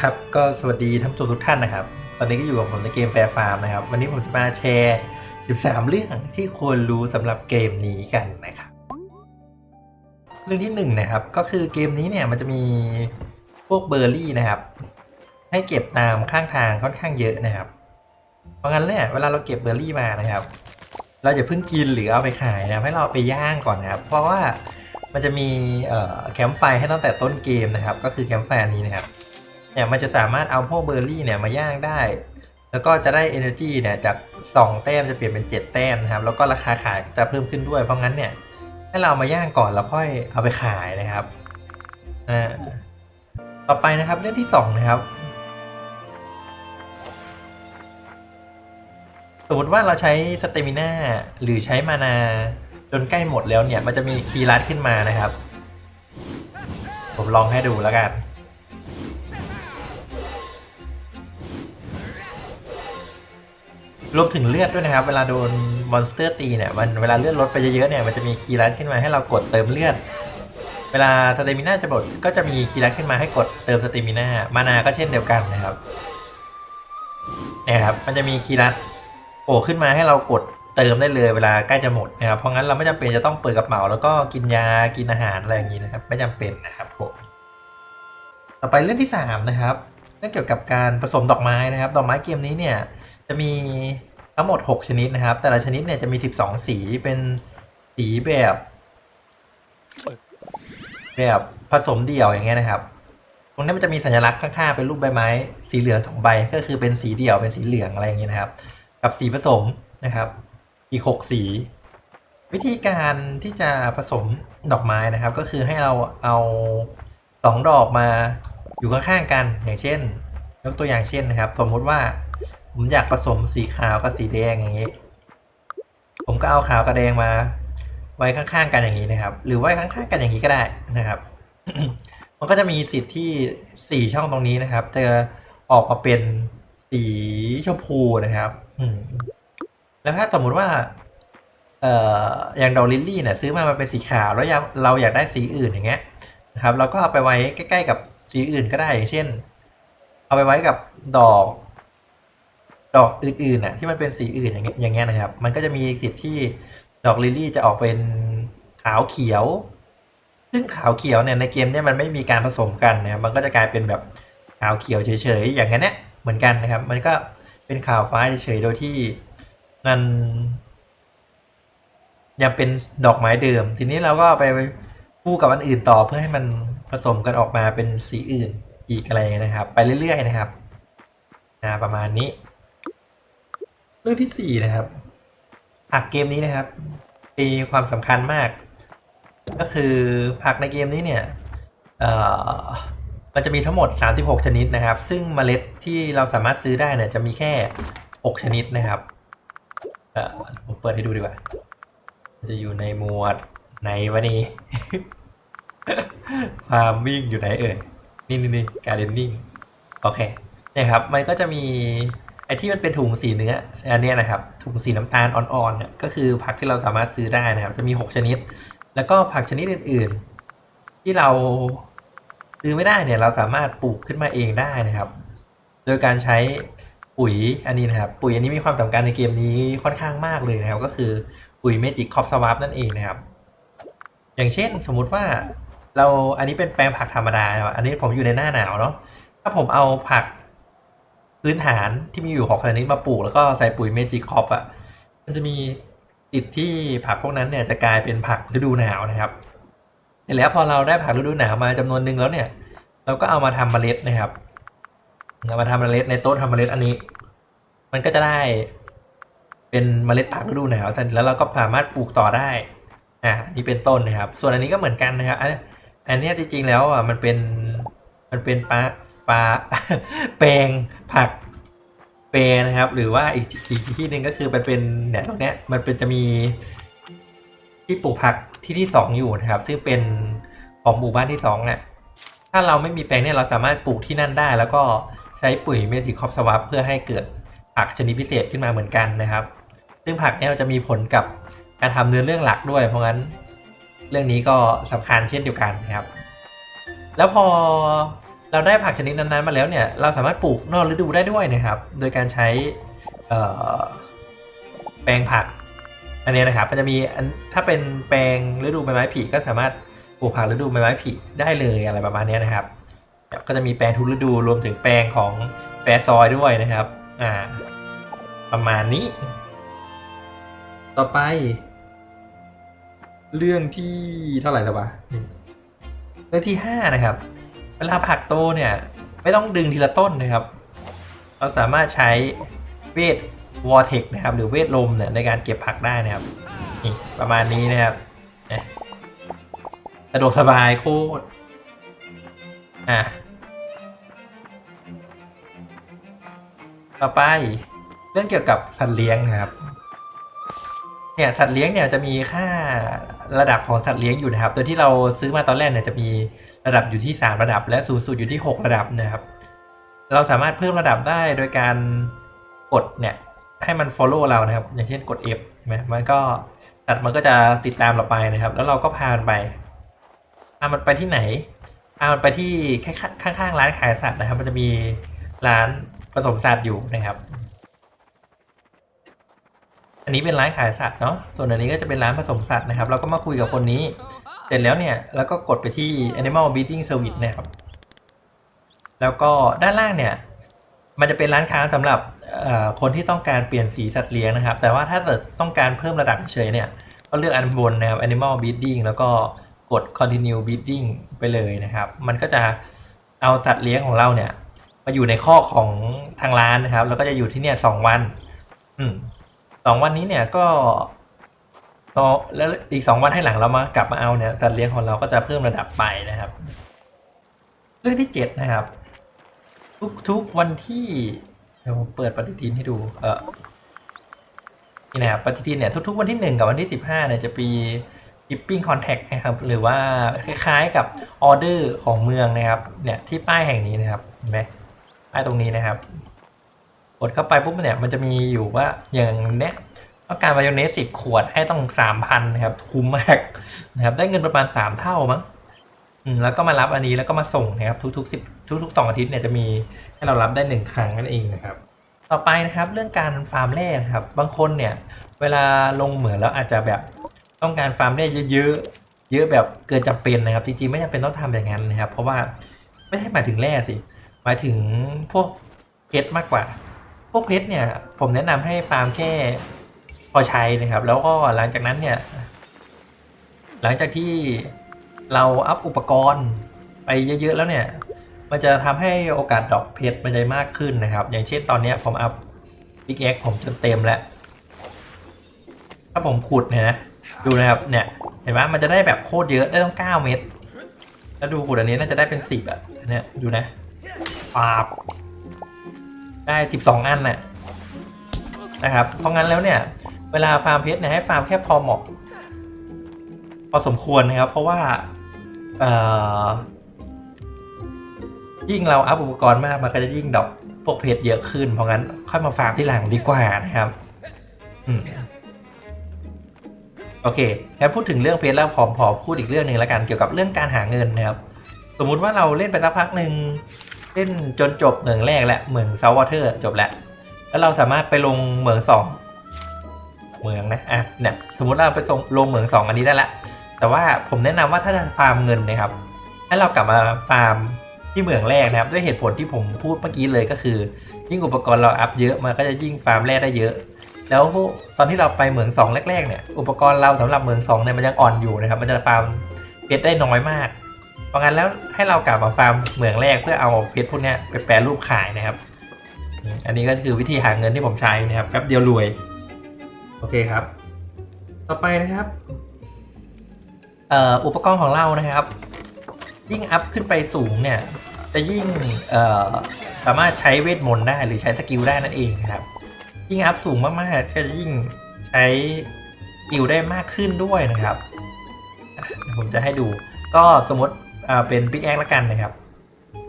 ครับก็สวัสดีท่านผู้ชมทุกท่านนะครับ ตอนนี้ก็อยู่กับผมในเกมแฟร์ฟาร์มนะครับ วันนี้ผมจะมาแชร์ 13 เรื่องที่ควรรู้สำหรับเกมนี้กันนะครับเรื่องที่หนึ่งนะครับก็คือเกมนี้เนี่ยมันจะมีพวกเบอร์รี่นะครับ ให้เก็บตามข้างทางค่อนข้างเยอะนะครับ เพราะงั้นเนี่ยเวลาเราเก็บเบอร์รี่มานะครับ เราอย่าเพิ่งกินหรือเอาไปขายนะให้เราไปย่างก่อนนะครับ เพราะว่ามันจะมีแคมป์ไฟให้ตั้งแต่ต้นเกมนะครับ ก็คือแคมป์ไฟนี้นะครับ เนี่ยมันจะสามารถเอาพวกเบอร์รี่เนี่ยมาย่างได้ แล้วก็จะได้ Energy เนี่ยจาก 2 แต้มจะเปลี่ยนเป็น 7 แต้มนะครับ แล้วก็ราคาขายจะเพิ่มขึ้นด้วย เพราะงั้นเนี่ยให้เราเอามาย่างก่อนแล้วค่อยเอาไปขายนะครับอ่าต่อไปนะครับเรื่องที่ 2 นะครับ สมมติว่าเราใช้สเตมิน่าหรือใช้มานาจนใกล้หมดแล้วเนี่ยมันจะมีคีย์ลัดขึ้นมานะครับ ผมลองให้ดูแล้วกัน รวมถึงเลือดด้วยนะครับ เวลาโดนมอนสเตอร์ตีเนี่ยมันเวลาเลือดลดไปเยอะๆเนี่ยมันจะมีคีย์ลัดขึ้นมาให้เรากดเติมเลือด เวลาสเตมิน่าจะหมดก็จะมีคีย์ลัดขึ้นมาให้กดเติมสเตมิน่ามานาก็เช่นเดียวกันนะครับเนี่ยครับมันจะมีคีย์ลัดโผล่ขึ้นมาให้เรากดเติมได้เลยเวลาใกล้จะหมดนะครับเพราะงั้นเราไม่จำเป็นจะต้องเปิดกระเป๋าแล้วก็กินยากินอาหารอะไรอย่างนี้นะครับ ไม่จำเป็นนะครับผมต่อไปเรื่องที่สามนะครับเรื่องเกี่ยวกับการผสมดอกไม้นะครับ ดอกไม้เกมนี้เนี่ย จะมีทั้งหมด 6 ชนิดนะครับ แต่ละชนิดเนี่ยจะมี 12 สีเป็นสีแบบ แบบผสมเดี่ยวอย่างเงี้ยนะครับ ตรงนี้มันจะมีสัญลักษณ์ข้างๆเป็นรูปใบไม้ สีเหลืองสองใบก็คือเป็นสีเดี่ยวเป็นสีเหลืองอะไรอย่างเงี้ยนะครับ กับสีผสมนะครับ อีก 6 สี วิธีการที่จะผสมดอกไม้นะครับ ก็คือให้เราเอาสองดอกมาอยู่ข้างๆกันอย่างเช่น ยกตัวอย่างเช่นนะครับ สมมุติว่า ผมอยากผสมสีขาวกับสีแดงอย่างนี้ ผมก็เอาขาวกับแดงมา ไว้ข้างๆกันอย่างนี้นะครับ หรือไว้ข้างๆกันอย่างนี้ก็ได้นะครับ มันก็จะมีสิทธิ์ที่สี่ช่องตรงนี้นะครับจะออกมาเป็นสีชมพูนะครับอืมแล้วถ้าสมมุติว่า เอ่ออย่างดอกลิลลี่เนี่ยซื้อมามันเป็นสีขาวแล้วเราอยากได้สีอื่นอย่างเงี้ยนะครับ เราก็เอาไปไว้ใกล้ ๆ กับสีอื่นก็ได้อย่างเช่น เอาไปไว้กับดอก ดอกอื่นๆน่ะที่มันเป็นสีอื่นอย่างเงี้ยอย่างเงี้ยนะครับ มันก็จะมีสิทธิ์ที่ดอกลิลลี่จะออกเป็นขาวเขียว ซึ่งขาวเขียวเนี่ยในเกมเนี่ยมันไม่มีการผสมกันนะครับมันก็จะกลายเป็นแบบขาวเขียวเฉยๆอย่างนั้นเนี่ยเหมือนกันนะครับ มันก็เป็นขาวฟ้าเฉยๆโดยที่มันยังเป็นดอกไม้เดิม ทีนี้เราก็ไปคู่กับอันอื่นต่อเพื่อให้มันผสมกันออกมาเป็นสีอื่นอีกอะไรนะครับ ไปเรื่อยๆนะครับอ่าประมาณนี้ รื่องที่สี่นะครับผักเกมนี้นะครับมีความสำคัญมาก ก็คือผักในเกมนี้เนี่ยเอ่อมันจะมีทั้งหมด 36 ชนิดนะครับ ซึ่งเมล็ดที่เราสามารถซื้อได้เนี่ยจะมีแค่ 6 ชนิดนะครับเอ่อผมเปิดให้ดูดีกว่าจะอยู่ในหมวดไหนวะนี่ฟาร์มวิ่งอยู่ไหนเอ่ยนี่นี่นี่การเดนนิ่งโอเคเนี่ยครับมันก็จะมี ไอ้ที่มันเป็นถุงสีเนื้ออันนี้นะครับถุงสีน้ำตาลอ่อนๆเนี่ยก็คือผักที่เราสามารถซื้อได้นะครับ จะมี 6 ชนิด แล้วก็ผักชนิดอื่น ๆ ที่เราซื้อไม่ได้เนี่ยเราสามารถปลูกขึ้นมาเองได้นะครับ โดยการใช้ปุ๋ยอันนี้นะครับ ปุ๋ยอันนี้มีความสำคัญในเกมนี้ค่อนข้างมากเลยนะครับ ก็คือปุ๋ยเมจิกคอปสวาปนั่นเองนะครับ อย่างเช่นสมมุติว่าเราอันนี้เป็นแปลงผักธรรมดา อันนี้ผมอยู่ในหน้าหนาวเนาะถ้าผมเอาผัก พื้นฐานที่มีอยู่หกชนิดมาปลูก แล้วก็ใส่ปุ๋ยเมจิคอปอะมันจะมีติดที่ผักพวกนั้นเนี่ยจะกลายเป็นผักฤดูหนาวนะครับเสร็จแล้วพอเราได้ผักฤดูหนาวมาจำนวนหนึ่งแล้วเนี่ย เราก็เอามาทำเมล็ดนะครับเอามาทำเมล็ดในโต๊ะทำเมล็ดอันนี้ มันก็จะได้เป็นเมล็ดผักฤดูหนาวเสร็จแล้วเราก็สามารถปลูกต่อได้อ่านี่เป็นต้นนะครับ ส่วนอันนี้ก็เหมือนกันนะครับอันอันเนี้ยจริงๆแล้วอะมันเป็นมันเป็นปลา ปลาแปลงผักเปรนะครับ หรือว่าอีกอีกที่หนึ่งก็คือมันเป็นเนี่ยตรงเนี้ยมันเป็นจะมีที่ปลูกผักที่ที่สองอยู่นะครับ ซึ่งเป็นของหมู่บ้านที่สองเนี่ยถ้าเราไม่มีแปลงเนี่ยเราสามารถปลูกที่นั่นได้ แล้วก็ใช้ปุ๋ยเมจิคอปสวัปเพื่อให้เกิดผักชนิดพิเศษขึ้นมาเหมือนกันนะครับ ซึ่งผักเนี่ยจะมีผลกับการทำเนื้อเรื่องหลักด้วย เพราะงั้น เรื่องนี้ก็สำคัญเช่นเดียวกันนะครับ แล้วพอ เราได้ผักชนิดนั้นๆมาแล้วเนี่ย เราสามารถปลูกนอกฤดูได้ด้วยนะครับ โดยการใช้แปลงผัก อันนี้นะครับ มันจะมีอันถ้าเป็นแปลงฤดูใบไม้ผลิก็สามารถปลูกผักฤดูใบไม้ผลิได้เลยอะไรประมาณนี้นะครับ ก็จะมีแปลงทุกฤดูรวมถึงแปลงของแปรซอยด้วยนะครับ อ่า ประมาณนี้ ต่อไป เรื่องที่เท่าไหร่แล้ววะเรื่องที่ห้านะครับ เวลาผักโตเนี่ยไม่ต้องดึงทีละต้นนะครับ เราสามารถใช้เวทวอร์เทกนะครับ หรือเวทลมเนี่ยในการเก็บผักได้นะครับนี่ประมาณนี้นะครับสะดวกสบายโคตรอะต่อไปเรื่องเกี่ยวกับสัตว์เลี้ยงนะครับ เนี่ยสัตว์เลี้ยงเนี่ยจะมีค่า ระดับของสัตว์เลี้ยงอยู่นะครับโดยที่เราซื้อมาตอนแรกเนี่ยจะมีระดับอยู่ที่ 3 ระดับ และสูงสุดอยู่ที่ 6 ระดับนะครับ เราสามารถเพิ่มระดับได้โดยการกดเนี่ยให้มัน follow เรานะครับ อย่างเช่นกด F ใช่ไหมมันก็สัตว์มันก็จะติดตามเราไปนะครับ แล้วเราก็พามันไปพามันไปที่ไหนพามันไปที่ข้างๆร้านขายสัตว์นะครับ มันจะมีร้านผสมสัตว์อยู่นะครับ อันนี้เป็นร้านขายสัตว์เนาะ ส่วนอันนี้ก็จะเป็นร้านผสมสัตว์นะครับ เราก็มาคุยกับคนนี้ เสร็จแล้วเนี่ย แล้วก็กดไปที่ Animal Breeding Service นะครับ แล้วก็ด้านล่างเนี่ย มันจะเป็นร้านค้าสำหรับคนที่ต้องการเปลี่ยนสีสัตว์เลี้ยงนะครับ แต่ว่าถ้าเกิดต้องการเพิ่มระดับเฉยเนี่ย ก็เลือกอันบนนะครับ Animal Breeding แล้วก็กด Continue Breeding ไปเลยนะครับ มันก็จะเอาสัตว์เลี้ยงของเราเนี่ยมาอยู่ในข้อของทางร้านนะครับ แล้วก็จะอยู่ที่เนี่ยสองวัน อืม องวันนี้เนี่ยก็ต่อแล้วอีกสองวันให้หลังเรามากลับมาเอาเนี่ยสัตว์เลี้ยงของเราก็จะเพิ่มระดับไปนะครับ เรื่องที่เจ็ดนะครับ ทุกทุกวันที่เดี๋ยวผมเปิดปฏิทินให้ดู เออนี่นะครับปฏิทินเนี่ยทุกๆวันที่หนึ่งกับวันที่สิบห้าเนี่ยจะมีกิปปิ้งคอนแทคนะครับ หรือว่าคล้ายๆกับออเดอร์ของเมืองนะครับ เนี่ยที่ป้ายแห่งนี้นะครับเห็นไหมป้ายตรงนี้นะครับ กดเข้าไปปุ๊บเนี่ยมันจะมีอยู่ว่าอย่างเนี้ยต้องการมายองเนสสิบขวดให้ต้องสามพันนะครับคุ้มมากนะครับได้เงินประมาณสามเท่ามั้งแล้วก็มารับอันนี้แล้วก็มาส่งนะครับทุกๆสิบทุกๆสองอาทิตย์เนี่ยจะมีให้เรารับได้หนึ่งครั้งนั่นเองนะครับ ต่อไปนะครับเรื่องการฟาร์มแร่นะครับ บางคนเนี่ยเวลาลงเหมืองแล้วอาจจะแบบต้องการฟาร์มแร่เยอะๆเยอะแบบเกินจำเป็นนะครับจริงๆไม่จำเป็นต้องทำอย่างนั้นนะครับ เพราะว่าไม่ใช่หมายถึงแร่สิหมายถึงพวกเพชรมากกว่า พวกเพชรเนี่ย ผมแนะนำให้ฟาร์มแค่พอใช้นะครับ แล้วก็หลังจากนั้นเนี่ย หลังจากที่เราอัพอุปกรณ์ไปเยอะๆแล้วเนี่ย มันจะทำให้โอกาสดอปเพชรมันจะมากขึ้นนะครับ อย่างเช่นตอนนี้ผมอัพบิ๊กเอ็กผมจนเต็มแล้ว ถ้าผมขุดเนี่ยนะ ดูนะครับเนี่ย เห็นไหมมันจะได้แบบโคตรเยอะได้ต้อง 9 เม็ดแล้วดูขุดอันนี้น่าจะได้เป็นสิบอะอันเนี่ยดูนะปาบ ได้ 12 อันน่ะนะครับ เพราะงั้นแล้วเนี่ย เวลาฟาร์มเพชรเนี่ยให้ฟาร์มแค่พอเหมาะพอสมควรนะครับ เพราะว่าเออยิ่งเราอัพอุปกรณ์มากมันก็จะยิ่งดอปพวกเพชรเยอะขึ้น เพราะงั้นค่อยมาฟาร์มที่หลังดีกว่านะครับอโอเคงั้นพูดถึงเรื่องเพชรแล้วผมพอพูดอีกเรื่องหนึ่งแล้วกันเกี่ยวกับเรื่องการหาเงินนะครับ สมมุติว่าเราเล่นไปสักพักหนึ่ง เล่นจนจบเหมืองแรกและเหมืองซาววอเตอร์จบแล้วแล้วเราสามารถไปลงเหมืองสองเหมืองนะอะเนี่ยสมมุติเราไปลงลงเหมืองสองอันนี้ได้ละแต่ว่าผมแนะนำว่าถ้าจะฟาร์มเงินนะครับให้เรากลับมาฟาร์มที่เหมืองแรกนะครับ ด้วยเหตุผลที่ผมพูดเมื่อกี้เลยก็คือ ยิ่งอุปกรณ์เราอัพเยอะมันก็จะยิ่งฟาร์มแร่ได้เยอะ แล้วตอนที่เราไปเหมืองสองแรกๆเนี่ยอุปกรณ์เราสำหรับเหมืองสองเนี่ยมันยังอ่อนอยู่นะครับ มันจะฟาร์มเพชรได้น้อยมาก เพราะงั้นแล้วให้เรากลับมาฟาร์มเหมืองแรกเพื่อเอาเพชรพวกนี้ไปแปรรูปขายนะครับ อันนี้ก็คือวิธีหาเงินที่ผมใช้นะครับแป๊บเดียวรวย โอเคครับ ต่อไปนะครับเอ,อ,อุปกรณ์ของเรานะครับ ยิ่งอัพขึ้นไปสูงเนี่ย จะยิ่งสามารถใช้เวทมนต์ได้หรือใช้สกิลได้นั่นเองนะครับ ยิ่งอัพสูงมากๆก็จะยิ่งใช้สกิลได้มากขึ้นด้วยนะครับ ผมจะให้ดูก็สมมติ เป็นปิกแอคละกันนะครับ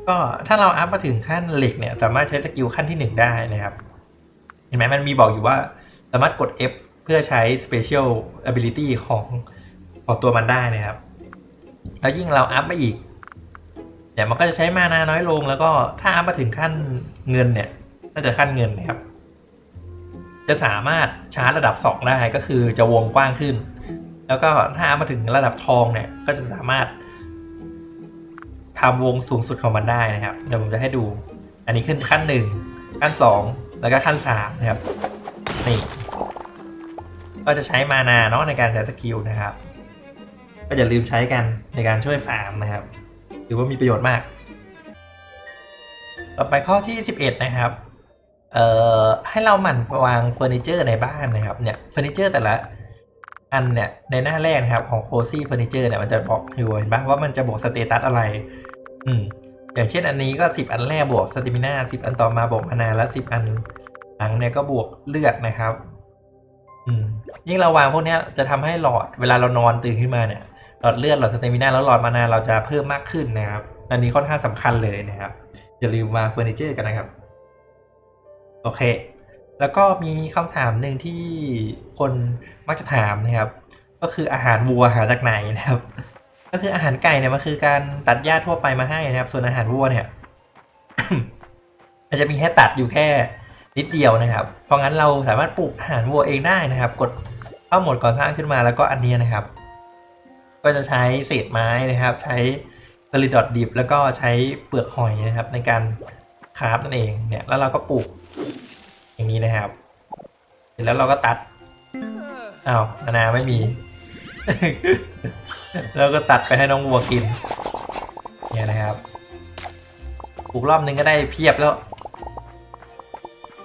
ก็ถ้าเราอัพมาถึงขั้นเหล็กเนี่ย สามารถใช้สกิลขั้นที่หนึ่งได้นะครับ เห็นไหมมันมีบอกอยู่ว่าสามารถกด F เพื่อใช้ Special Ability ของของตัวมันได้นะครับ แล้วยิ่งเราอัพมาอีกเนี่ยมันก็จะใช้มานาน้อยลง แล้วก็ถ้าอัพมาถึงขั้นเงินเนี่ยน่าจะขั้นเงินนะครับ จะสามารถชาร์จระดับ 2 ได้ก็คือจะวงกว้างขึ้น แล้วก็ถ้าอัพมาถึงระดับทองเนี่ยก็จะสามารถ ทำวงสูงสุดของมันได้นะครับ เดี๋ยวผมจะให้ดู อันนี้ขึ้นขั้นหนึ่งขั้นสองแล้วก็ขั้นสามนะครับนี่ก็จะใช้มานาเนาะในการใช้สกิลนะครับ ก็อย่าลืมใช้กันในการช่วยฟาร์มนะครับถือว่ามีประโยชน์มาก ต่อไปข้อที่ 11 นะครับเอ่อให้เราหมั่นวางเฟอร์นิเจอร์ในบ้านนะครับเนี่ยเฟอร์นิเจอร์แต่ละ อันเนี่ยในหน้าแรกนะครับของโคซี่เฟอร์นิเจอร์เนี่ยมันจะบอกอยู่เห็นปะว่ามันจะบวกสเตตัสอะไร อืมอย่างเช่นอันนี้ก็ 10 อันแรกบวกสติมิน่า10อันต่อมาบวกมานาและ10 อันหลังเนี่ยก็บวกเลือดนะครับ อืมยิ่งเราวางพวกนี้จะทำให้หลอดเวลาเรานอนตื่นขึ้นมาเนี่ยหลอดเลือดหลอดสเตมิน่าแล้วหลอดมานาเราจะเพิ่มมากขึ้นนะครับ อันนี้ค่อนข้างสำคัญเลยนะครับ อย่าลืมวางเฟอร์นิเจอร์กันนะครับ โอเค แล้วก็มีคำถามหนึ่งที่คนมักจะถามนะครับ ก็คืออาหารวัวหาจากไหนนะครับ ก็คืออาหารไก่เนี่ยมันคือการตัดหญ้าทั่วไปมาให้นะครับ ส่วนอาหารวัวเนี่ยมันจะมีแค่ตัดอยู่แค่นิดเดียวนะครับ เพราะงั้นเราสามารถปลูกอาหารวัวเองได้นะครับ กดเข้าหมดก่อสร้างขึ้นมาแล้วก็อันนี้นะครับ ก็จะใช้เศษไม้นะครับ ใช้ผลิดดอดดิบแล้วก็ใช้เปลือกหอยนะครับ ในการคราฟนั่นเองเนี่ยแล้วเราก็ปลูก อย่างนี้นะครับ เสร็จแล้วเราก็ตัดอ้าวนานาไม่มี แล้วก็ตัดไปให้น้องวัวกิน เนี่ยนะครับปลูกรอบนึงก็ได้เพียบแล้ว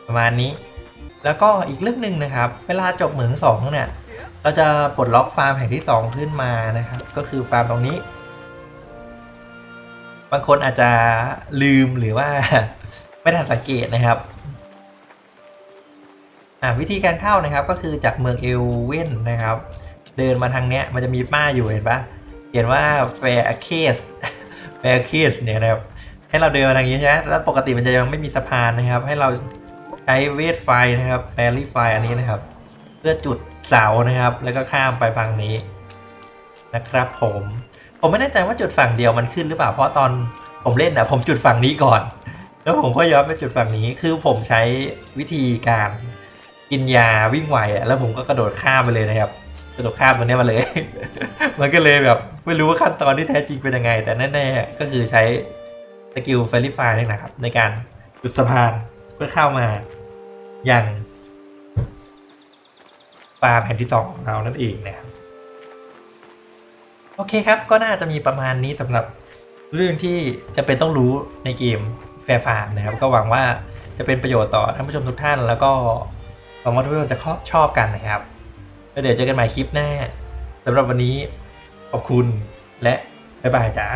ประมาณนี้ แล้วก็อีกเรื่องหนึ่งนะครับ เวลาจบเหมืองสองเนี่ย เราจะปลดล็อกฟาร์มแห่งที่2ขึ้นมานะครับ ก็คือฟาร์มตรงนี้ บางคนอาจจะลืมหรือว่า ไม่ทันสังเกตนะครับอ่า วิธีการเข้านะครับก็คือจากเมืองเอลเว่นนะครับ เดินมาทางเนี้ยมันจะมีป้ายอยู่เห็นปะเขียนว่า fair case fair case เนี่ยนะครับให้เราเดินมาทางนี้ใช่ไหมแล้วปกติมันจะยังไม่มีสะพานนะครับ ให้เราใช้เวทไฟนะครับ fairy ไฟอันนี้นะครับ เพื่อจุดเสานะครับ แล้วก็ข้ามไปฝั่งนี้นะครับผมผมไม่แน่ใจว่าจุดฝั่งเดียวมันขึ้นหรือเปล่าเพราะตอนผมเล่นนะผมจุดฝั่งนี้ก่อน แล้วผมก็ย้อนไปจุดฝั่งนี้คือผมใช้วิธีการ กินยาวิ่งไวอะแล้วผมก็กระโดดข้ามไปเลยนะครับ กระโดดข้ามตัวนี้มาเลย มันก็เลยแบบไม่รู้ว่าขั้นตอนที่แท้จริงเป็นยังไง แต่แน่ๆก็คือใช้สกิลเฟลิฟายนี่นะครับ ในการจุดสะพานเพื่อเข้ามาอย่างฟาร์มแผ่นที่สองของเรานั่นเองนะครับโอเคครับ ก็น่าจะมีประมาณนี้สำหรับเรื่องที่จะเป็นต้องรู้ในเกมแฟร์ฟาร์มนะครับ ก็หวังว่าจะเป็นประโยชน์ต่อท่านผู้ชมทุกท่านแล้วก็ หวังว่าทุกคนจะชอบกันนะครับแล้วเดี๋ยวเจอกันใหม่คลิปหน้าสำหรับวันนี้ขอบคุณและบ๊ายบายจ้า